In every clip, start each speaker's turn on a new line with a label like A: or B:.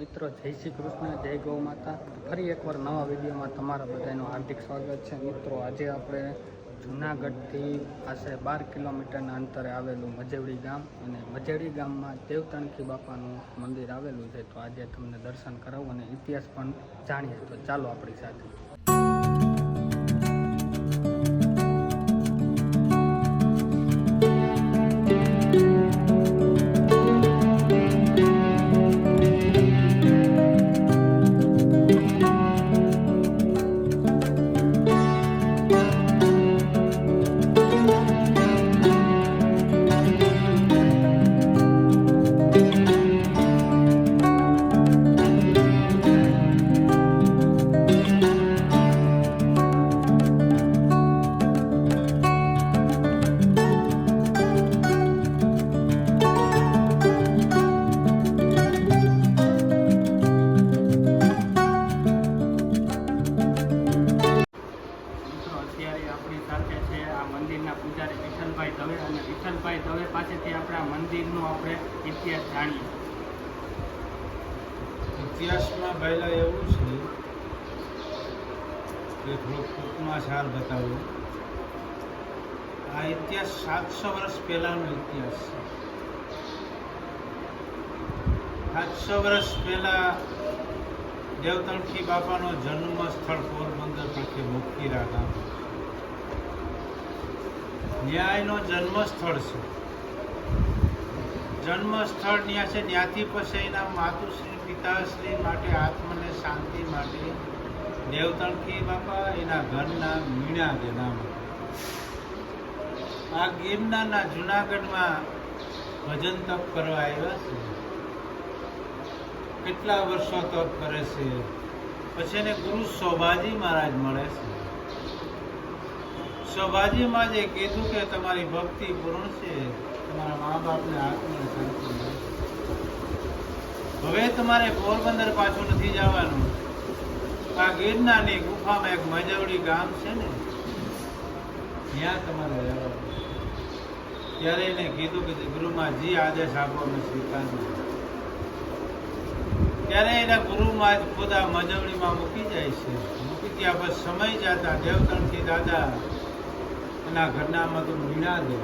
A: મિત્રો, જય શ્રી કૃષ્ણ, જય ગૌ માતા. ફરી એકવાર નવા વિડીયોમાં તમારા બધાનું હાર્દિક સ્વાગત છે. મિત્રો, આજે આપણે જુનાગઢથી આશરે બાર કિલોમીટરના અંતરે આવેલું મજેવડી ગામ અને મજેવડી ગામમાં દેવતણકી બાપાનું મંદિર આવેલું છે. તો આજે તમને દર્શન કરાવું અને ઇતિહાસ પણ જાણીએ. તો ચાલો આપણી સાથે. અત્યારે આપણી સાથે છે આ મંદિરના પૂજારી વિઠ્ઠલભાઈ દવે અને વિઠ્ઠલભાઈ દવે પાસેથી આપણે આ મંદિરનો આપણે ઇતિહાસ જાણીએ.
B: ઇતિહાસમાં પહેલાં એવું છે કે થોડોક ટૂંકમાં સાર બતાવો. આ ઇતિહાસ સાતસો વર્ષ પહેલાંનો ઇતિહાસ છે. સાતસો વર્ષ પહેલાં દેવતણખી બાપાનો જન્મ સ્થળ પોરબંદર પરથી મુક્તિ રાખા ન્યાયનો જન્મ સ્થળ છે. જન્મ સ્થળ ત્યાં છે ત્યાંથી પછી એના માતુશ્રી, પિતાશ્રી માટે, આત્મને શાંતિ માટે દેવતણકી બાપા, એના ઘરના મીણા જેના આ ગિરનારના જુનાગઢમાં ભજન તપ કરવા આવ્યા છે. કેટલા વર્ષો તપ કરે છે? પછી એને ગુરુ શોભાજી મહારાજ મળે છે. શોભાજી મહારાજે કીધું કે તમારી ભક્તિ પૂર્ણ છે. તમારા મા બાપને આત્મને શાંતિ હવે તમારે પોરબંદર પાછું નથી જવાનું. આ ગિરનારની ગુફામાં એક મજવડી ગામ છે ને, ત્યાં તમારે રહેવાનું ત્યારે એને કીધું કે ગુરુમાં જે આદેશ આપો, અમે સ્વીકારીએ. ત્યારે એના ગુરુમાં ખુદ આ મજવડીમાં મૂકી જાય છે. મૂકી ગયા પછી સમય જતા દેવતણથી દાદા એના ઘરનામાં તો મીણા દે.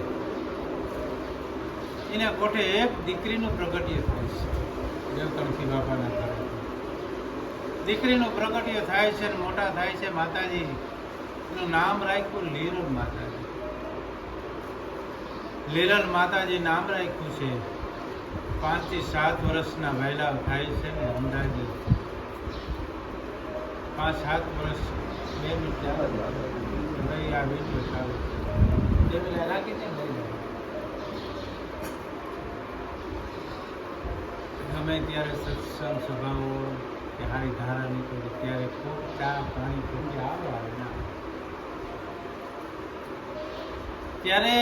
B: એના કોઠે એક દીકરીનું પ્રગટ્ય થાય છે દેવતણથી બાપાના ઘરે. દીકરીનું પ્રગટ્ય થાય છે મોટા થાય છે માતાજી. એનું નામ રાખ્યું લીરલ માતાજી. લીરલ માતાજી નામ રાખ્યું છે. પાંચથી સાત વર્ષના વહેલા થાય છે ને અંદાજે. પાંચ સાત વર્ષ. બે મિનિટ ભાઈ આ વીડિયો ચાલુ બે મિનિટ રાખી દે ગમે ત્યારે સત્સંગ સભાઓ કે હારી ધારા નીકળે ત્યારે ખૂબ ચા પાણી કોઈ આવે આવે ના આવે. ત્યારે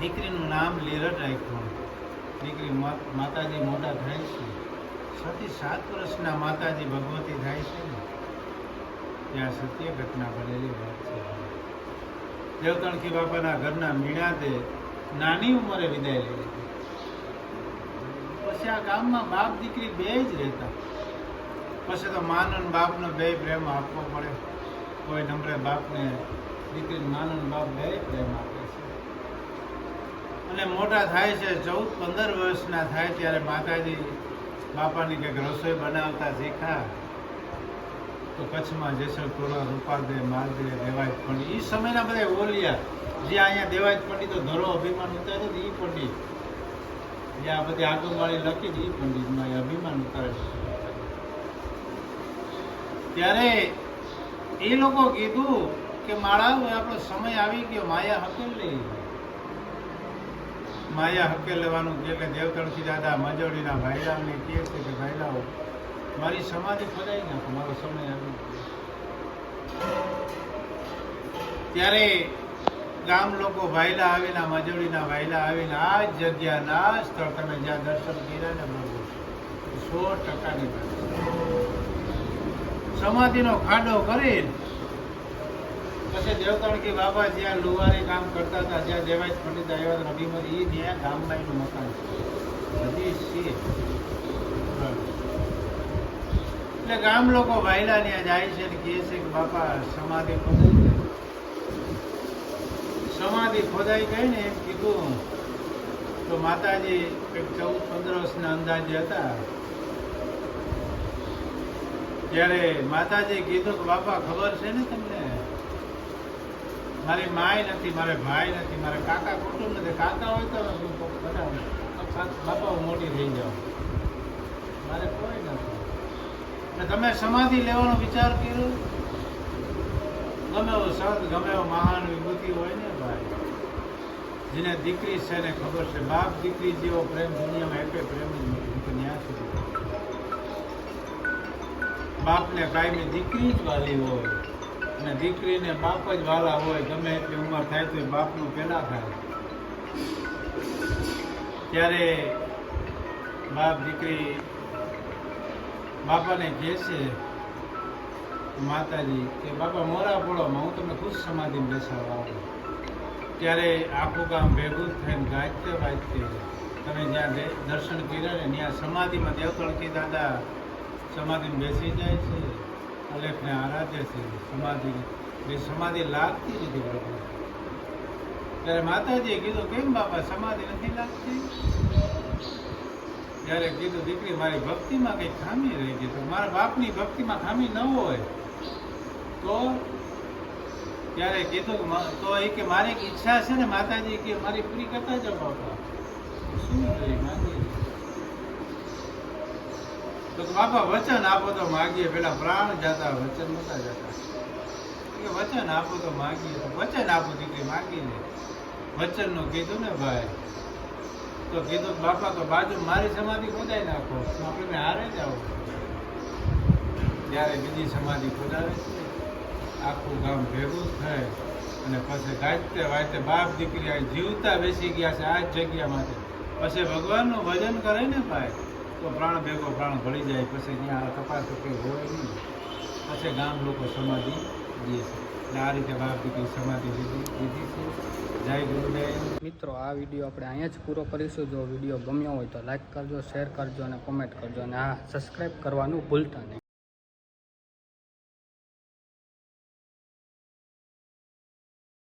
B: દીકરીનું નામ લીરટ રાખ્યું. દીકરી માતાજી મોટા થાય છે. છથી સાત વર્ષના માતાજી ભગવતી થાય છે ને, ત્યાં સત્ય ઘટના બનેલી વાત છે. દેવતણકી બાપાના ઘરના મીણા દે નાની ઉંમરે વિદાય લઈ લીધી. પછી આ ગામમાં બાપ દીકરી બે જ રહેતા. પછી તો માન અને બાપનો બે પ્રેમ આપવો પડે. કોઈ નંબરે બાપને, દીકરી માન બાપ બે પ્રેમ આપે. અને મોટા થાય છે, ચૌદ, પંદર વર્ષના થાય ત્યારે માતાજી બાપાની કંઈક રસોઈ બનાવતા શીખા. તો કચ્છમાં જેસલ ટોળા રૂપાદે માલદે દેવાય પંડિત એ સમયના બધા ઓલિયા. જે અહીંયા દેવાય પંડિતો ધરો અભિમાન ઉતારે છે એ પંડિત. જે આ બધી આગમવાળી લખી છે એ પંડિતમાં એ અભિમાન ઉતારે ત્યારે એ લોકો કીધું કે માળા આપણો સમય આવી ગયો, માયા હકેલ. લઈ માયા હકે લેવાનું કે એટલે દેવતણથી દાદા મજોડીના ભાઈલાઓને કહે છે કે ભાઈલાઓ, મારી સમાધિ ફરાઈ નાખો, મારો સમય આવ્યો ત્યારે ગામ લોકો ભાઈલા આવીને મજોડીના ભાઈલા આવીને આ જ જગ્યાના સ્થળ તમે જ્યાં દર્શન કર્યા ને પ્રભુ સો ટકાની સમાધિનો ખાડો કરી પછી દેવતણકી બાબા જ્યાં લુવારી કામ કરતા હતા, જ્યાં દેવાય પંડિત આવ્યા હતા એ ત્યાં ગામમાં એનું મકાન છે. એટલે ગામ લોકો વાયલા ત્યાં જાય છે ને કહે છે કે બાપા, સમાધિ ખોદાઈ ગઈ. સમાધિ ખોદાઈ ગઈ ને કીધું, તો માતાજી કંઈક ચૌદ, પંદર વર્ષના અંદાજે હતા. ત્યારે માતાજી કીધું કે બાપા, ખબર છે ને તમને? મારી માય નથી, મારે ભાઈ નથી, મારે કાકા કુટુંબ નથી. કાકા હોય તો હું બધા બાપા મોટી થઈ જાઓ. મારે કોઈ નથી. તમે સમાધિ લેવાનો વિચાર કર્યો? ગમે એવો સંત, ગમે એવો મહાન વિભૂતિ હોય ને ભાઈ, જેને દીકરી છે ને ખબર છે, બાપ દીકરી જેવો પ્રેમ દુનિયામાં એકે પ્રેમ જ નથી. હું તો સુધી બાપને કાયમી દીકરી જ વાલી હોય. અને દીકરીને બાપ જ વાલા હોય, ગમે એટલી ઉંમર થાય તો બાપનું પેલા થાય. ત્યારે બાપ દીકરી બાપાને કહે છે, માતાજી, કે બાપા, મોરા પોળોમાં હું તમને ખુશ સમાધિમાં બેસાડવા આવું. ત્યારે આખું ગામ ભેગું થઈને ગાજતે વાજતે તમે જ્યાં દર્શન કર્યા ને ત્યાં સમાધિમાં દેવતળકી દાદા સમાધિમાં બેસી જાય છે. અલેખને આરાધ્ય છે, સમાધિ એ સમાધિ લાગતી નથી બરાબર ત્યારે માતાજીએ કીધું, કેમ બાપા, સમાધિ નથી લાગતી? ત્યારે કીધું, દીકરી, મારી ભક્તિમાં કંઈક ખામી રહી ગઈ. તો મારા બાપની ભક્તિમાં ખામી ન હોય, તો ત્યારે કીધું તો એ કે મારી ઈચ્છા છે ને માતાજી, કે મારી પૂરી કરતા જાઓ બાપા. શું કરી? માંગીએ તો બાપા વચન આપો તો માગીએ. પેલા પ્રાણ જાતા, વચન નતા જતા. વચન આપો તો માગીએ. વચન આપો દીકરી, માગી લે. વચનનું કીધું ને ભાઈ. તો કીધું બાપા, તો બાજુ મારી સમાધિ ખોદાઈ નાખો. આપણે હારે જ આવો. ત્યારે બીજી સમાધિ ખોદાવે છે. આખું ગામ ભેગું થાય. અને પછી ગાજતે વાજતે બાપ દીકરી જીવતા બેસી ગયા છે આ જ જગ્યા માટે. પછી ભગવાનનું ભજન કરે ને ભાઈ. તો પ્રાણ ભેગો પ્રાણ ભળી જાય, પછી ત્યાં કપાસ કંઈ હોય નહીં. પછી ગામ લોકો સમાધિ દે છે. એટલે આ રીતે બાપ દીકરી સમાધિ લીધી છે. જય ગુરુદેવ.
A: મિત્રો, આ વીડિયો આપણે અહીંયા જ પૂરો કરીશું. જો વીડિયો ગમ્યો હોય તો લાઈક કરજો શેર કરજો અને કોમેન્ટ કરજો. અને હા સબસ્ક્રાઈબ કરવાનું ભૂલતા નહીં.